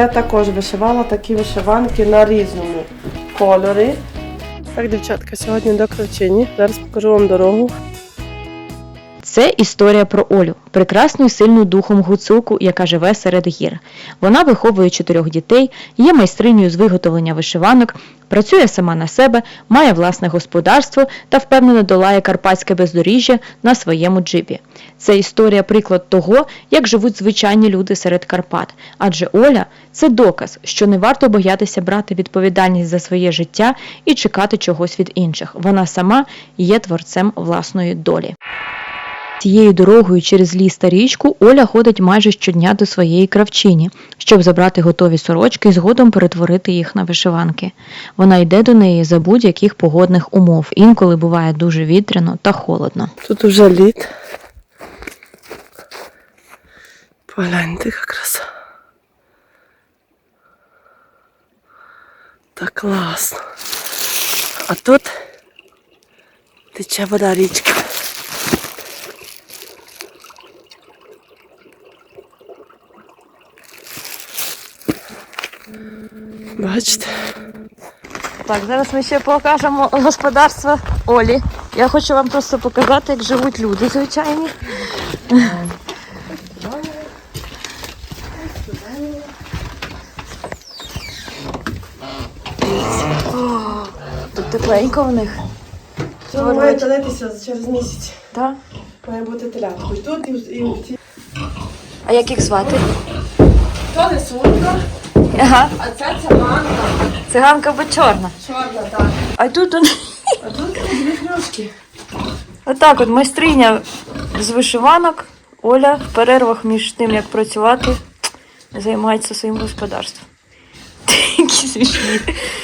Це також вишивала такі вишиванки на різному кольорі. Так, дівчатка, сьогодні до Кравчині. Зараз покажу вам дорогу. Це історія про Олю, прекрасну і сильну духом гуцулку, яка живе серед гір. Вона виховує чотирьох дітей, є майстринею з виготовлення вишиванок, працює сама на себе, має власне господарство та впевнено долає карпатське бездоріжжя на своєму джипі. Це історія приклад того, як живуть звичайні люди серед Карпат. Адже Оля це доказ, що не варто боятися брати відповідальність за своє життя і чекати чогось від інших. Вона сама є творцем власної долі. Цією дорогою через ліс та річку Оля ходить майже щодня до своєї кравчині, щоб забрати готові сорочки і згодом перетворити їх на вишиванки. Вона йде до неї за будь-яких погодних умов. Інколи буває дуже вітряно та холодно. Тут уже лід. Погляньте, яка краса. Так класно. А тут тече вода річка. Бачите? Так, зараз ми ще покажемо господарство Олі. Я хочу вам просто показати, як живуть люди звичайні. О, Тут тепленько в них. Це має талитися через місяць. Так? Має бути телятко. І тут, і, в- цій. А як їх звати? То несунка, Ага, а це циганка. циганка бо чорна. Чорна, так. А тут он... А тут дві кружки. Отак от майстриня з вишиванок. Оля в перервах між тим, як працювати, займається своїм господарством.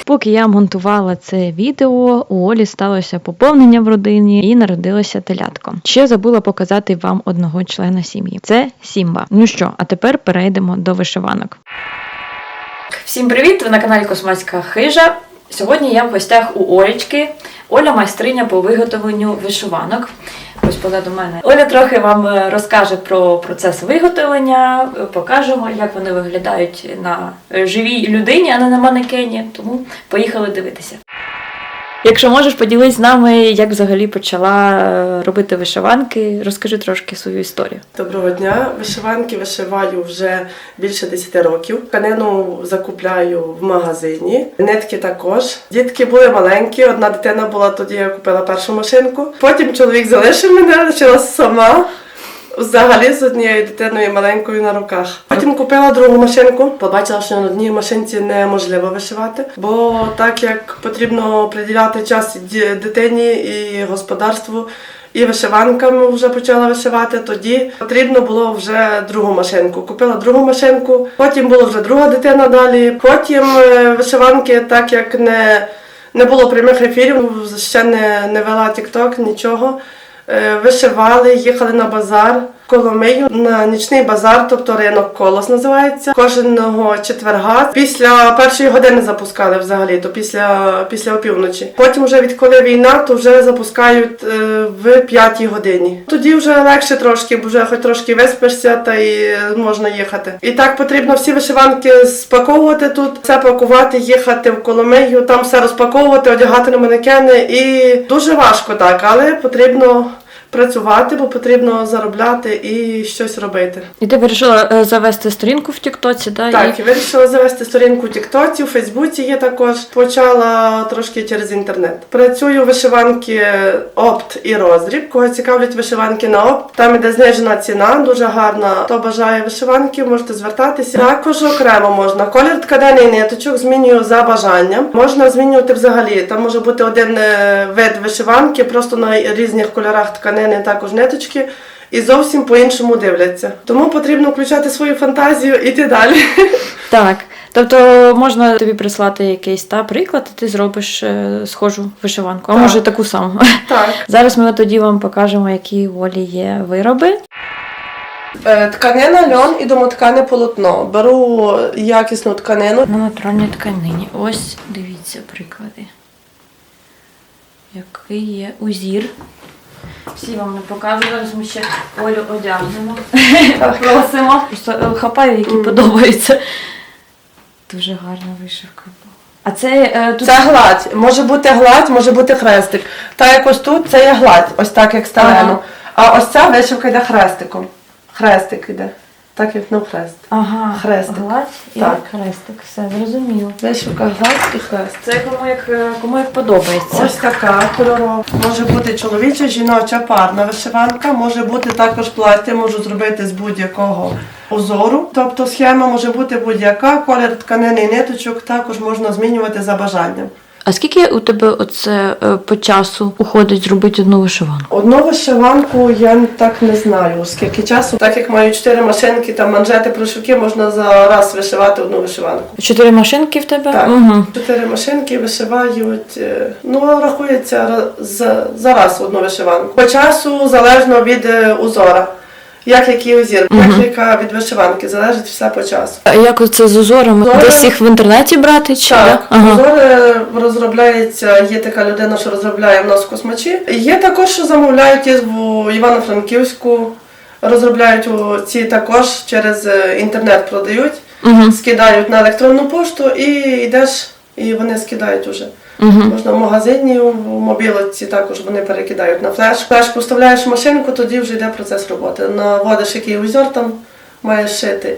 Поки я монтувала це відео, у Олі сталося поповнення в родині і народилося телятко. Ще забула показати вам одного члена сім'ї. Це Сімба. Ну що, а тепер перейдемо до вишиванок. Всім привіт! Ви на каналі Космацька Хижа. Сьогодні я в гостях у Олечки. Оля майстриня по виготовленню вишиванок. Ось позаду мене. Оля трохи вам е, розкаже про процес виготовлення, е, покажемо, як вони виглядають на живій людині, а не на манекені. Тому поїхали дивитися. Якщо можеш, поділись з нами, як взагалі почала е, робити вишиванки. Розкажи трошки свою історію. Доброго дня. Вишиванки вишиваю вже більше 10 років. Тканину закупляю в магазині. Нитки також. Дітки були маленькі. Одна дитина була тоді, я купила першу машинку. Потім чоловік залишив мене, почала сама. Взагалі з однією дитиною маленькою на руках. Потім купила другу машинку. Побачила, що на одній машинці неможливо вишивати, бо так як потрібно приділяти час дитині і господарству, і вишиванками вже почала вишивати. Тоді потрібно було вже другу машинку. Купила другу машинку, потім була вже друга дитина далі. Потім е, вишиванки, так як не, не було прямих ефірів, ще не, не вела TikTok, нічого. Е, Вишивали, їхали на базар Коломию на нічний базар, тобто ринок колос називається. Кожного четверга після першої години запускали взагалі, то після, після опівночі. Потім, вже відколи війна, то вже запускають е, в п'ятій годині. Тоді вже легше трошки, бо вже хоч трошки виспишся та й можна їхати. І так потрібно всі вишиванки спаковувати тут, все пакувати, їхати в Коломию, там все розпаковувати, одягати на манекени. І дуже важко так, але потрібно працювати, бо потрібно заробляти і щось робити. І ти вирішила е, завести сторінку в Тіктоці, да? Так, і вирішила завести сторінку в Тіктоці, у Фейсбуці є також. Почала трошки через інтернет. Працюю вишиванки опт і розріб. Кого цікавлять вишиванки на опт, там іде знижена ціна, дуже гарна. Хто бажає вишиванки, можете звертатися. Також окремо можна. Колір тканини ниточок змінюю за бажанням. Можна змінювати взагалі. Там може бути один е, вид вишиванки, просто на різних кольорах тканини, також ниточки. І зовсім по-іншому дивляться. Тому потрібно включати свою фантазію і йти далі. Так. Тобто можна тобі прислати якийсь та приклад, і ти зробиш е, схожу вишиванку, а Так. може таку саму. Так. Зараз ми тоді вам покажемо, які у Олі є вироби. Е, Тканина, льон і домоткане полотно. Беру якісну тканину. На натуральній тканині. Ось дивіться приклади. Який є узір. Всі вам не покажу. Зараз ми ще Олю одягнемо. Просимо. Просто хапаю, які подобаються. Дуже гарна вишивка була. А це е, тут. Це гладь. Може бути гладь, може бути хрестик. Та як ось тут це є гладь, ось так як ставлено. А ось ця вишивка йде хрестиком. Хрестик йде. Так як на хрест. Ага, Хрестик. гладь і Так. хрестик. Все, зрозуміло. Вишивка гладь і хрест. Це кому як, е, кому як подобається. Ось така кольорова. Може бути чоловіча, жіноча парна вишиванка, може бути також плаття, можу зробити з будь-якого узору. Тобто схема може бути будь-яка, колір тканини і ниточок також можна змінювати за бажанням. А скільки у тебе оце е, по часу уходить зробити одну вишиванку? Одну вишиванку я так не знаю, скільки часу. Так як маю чотири машинки та манжети прошивки, можна за раз вишивати одну вишиванку. Чотири машинки в тебе? Так. Угу. Чотири машинки вишивають, е, ну рахується ра- за, за раз одну вишиванку. По часу залежно від е, узора. Як який узір, техніка від вишиванки, залежить все по часу. А як оце з узорами? Узори- Десь їх в інтернеті брати? Чи Так, як? Ага. узори розробляється, є така людина, що розробляє в нас в космачі. Є також, що замовляють в Івано-Франківську, розробляють ці також через е, інтернет продають, Угу. скидають на електронну пошту і йдеш, і вони скидають уже. Угу. Можна в магазині, в мобілоці також вони перекидають на флешку. Флешку вставляєш в машинку, тоді вже йде процес роботи. Наводиш який узор там маєш шити.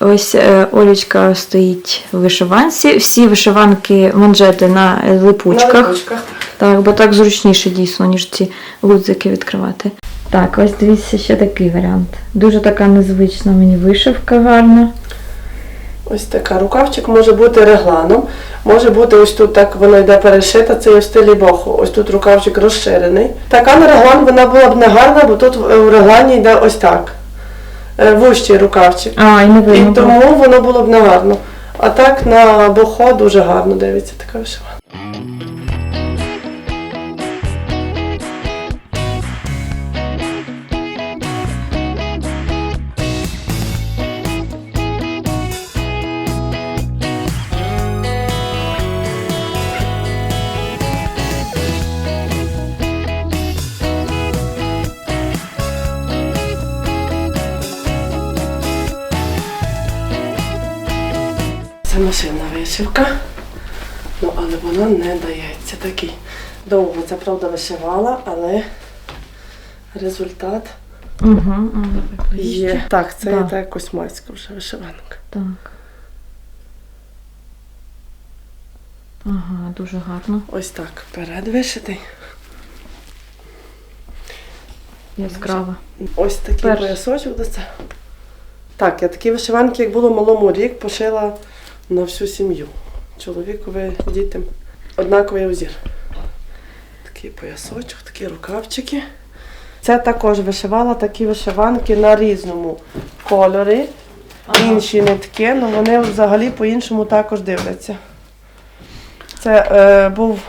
Ось е, Олічка стоїть в вишиванці. Всі вишиванки манжети на е, На липучках. липучках. Так, бо так зручніше дійсно, ніж ці гудзики відкривати. Так, ось дивіться ще такий варіант. Дуже така незвична мені вишивка гарна. Ось така рукавчик може бути регланом, може бути ось тут так воно йде перешита, це є в стилі боху. Ось тут рукавчик розширений. Така на реглан вона була б не гарна, бо тут е, у реглані йде ось так. Е, Вущий рукавчик. А, і не видно. І тому воно було б не гарно. А так на бохо дуже гарно дивиться така вишиванка. Вишивка, ну але вона не дається такий. Довго це правда вишивала, але результат Угу, угу, є. Так, це Да. та космацька вже вишиванка. Так. Ага, дуже гарно. Ось так, вперед вишитий. Яскраво. Ось такий поясочок до це. Так, я такі вишиванки, як було малому рік, пошила на всю сім'ю. Чоловікові, дітям. Однаковий узір. Такий поясочок, такі рукавчики. Це також вишивала такі вишиванки на різному кольорі. Інші нитки, але вони взагалі по-іншому також дивляться. Це е, був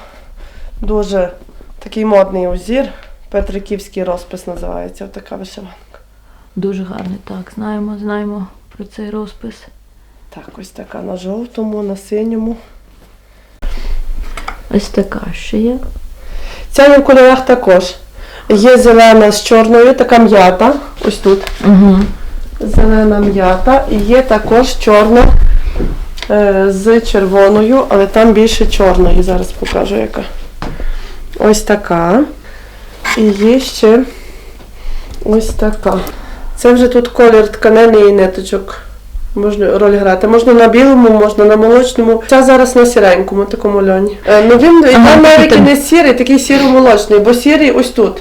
дуже такий модний узір. Петриківський розпис називається така вишиванка. Дуже гарний, так. Знаємо, знаємо про цей розпис. Так, ось така на жовтому, на синьому. Ось така ще є. Ця в кольорах також. Є зелена з чорною, така м'ята. Ось тут. Угу. Зелена м'ята. І є також чорна е, з червоною, але там більше чорної. Зараз покажу яка. Ось така. І є ще ось така. Це вже тут колір тканини і ниточок. Можна роль грати. Можна на білому, можна на молочному. Ця зараз на сіренькому такому льоні. Е, ну він йде Ага, навіть там. не сірий, такий сіро-молочний, бо сірий ось тут.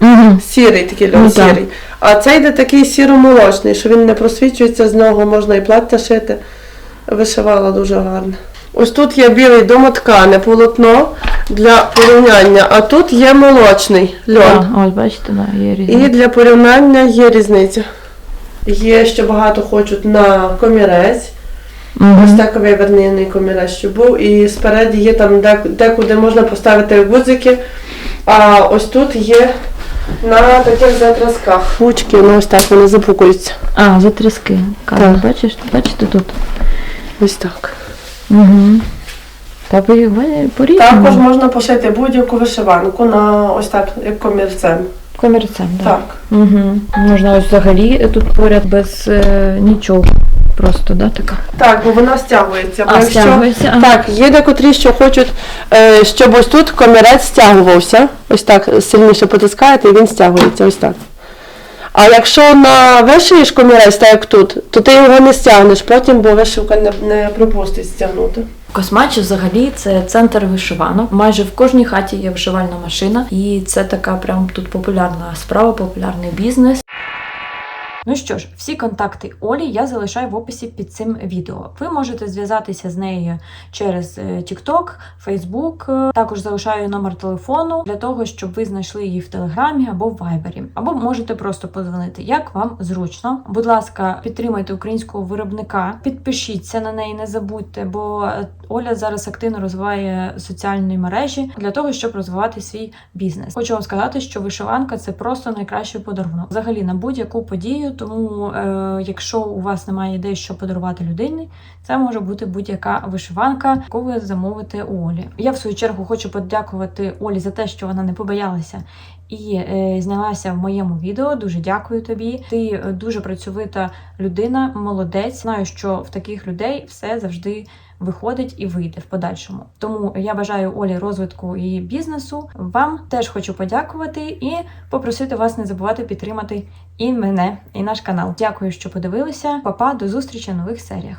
Угу. Сірий такий льон, Ну, так. сірий. А цей йде такий сіро-молочний, що він не просвічується, з нього можна і плаття шити. Вишивала дуже гарно. Ось тут є білий домоткане полотно для порівняння, а тут є молочний льон. А, ось бачите, є І для порівняння є різниця. Є ще багато хочуть на комірець. Угу. Ось так вивернений комірець, що був. І спереді є там декуди можна поставити гудзики. А ось тут є на таких затразках. Ручки, ну ось так вони запукуються. А, затріски. Бачиш, бачите тут? Ось так. Угу. Та по-різному. Також можна пошити будь-яку вишиванку на ось так, як комірцем. Комірцем, так. Так. Угу. Можна ось взагалі тут поряд без е, нічого. просто, да, така? Так, бо вона стягується. А, якщо- стягується, ага. Так, є декотрі, що хочуть, е, щоб ось тут комірець стягувався. Ось так сильніше потискаєте і він стягується. Ось так. А якщо на вишиєш комірець, так як тут, то ти його не стягнеш потім, бо вишивка не, не пропустить стягнути. Космач взагалі це центр вишиванок. Майже в кожній хаті є вишивальна машина, і це така прям тут популярна справа, популярний бізнес. Ну що ж, всі контакти Олі я залишаю в описі під цим відео. Ви можете зв'язатися з нею через е, TikTok, Facebook. Е, Також залишаю номер телефону для того, щоб ви знайшли її в Телеграмі або в Вайбері. Або можете просто подзвонити, як вам зручно. Будь ласка, підтримайте українського виробника, підпишіться на неї, не забудьте, бо е, Оля зараз активно розвиває соціальні мережі для того, щоб розвивати свій бізнес. Хочу вам сказати, що вишиванка це просто найкращий подарунок взагалі на будь-яку подію. Тому, е, якщо у вас немає ідей, що подарувати людині, це може бути будь-яка вишиванка, яку ви замовите у Олі. Я в свою чергу хочу подякувати Олі за те, що вона не побоялася і е, знялася в моєму відео. Дуже дякую тобі. Ти дуже працьовита людина, молодець. Знаю, що в таких людей все завжди виходить і вийде в подальшому. Тому я бажаю Олі розвитку її бізнесу. Вам теж хочу подякувати і попросити вас не забувати підтримати і мене, і наш канал. Дякую, що подивилися. Па-па, до зустрічі в нових серіях.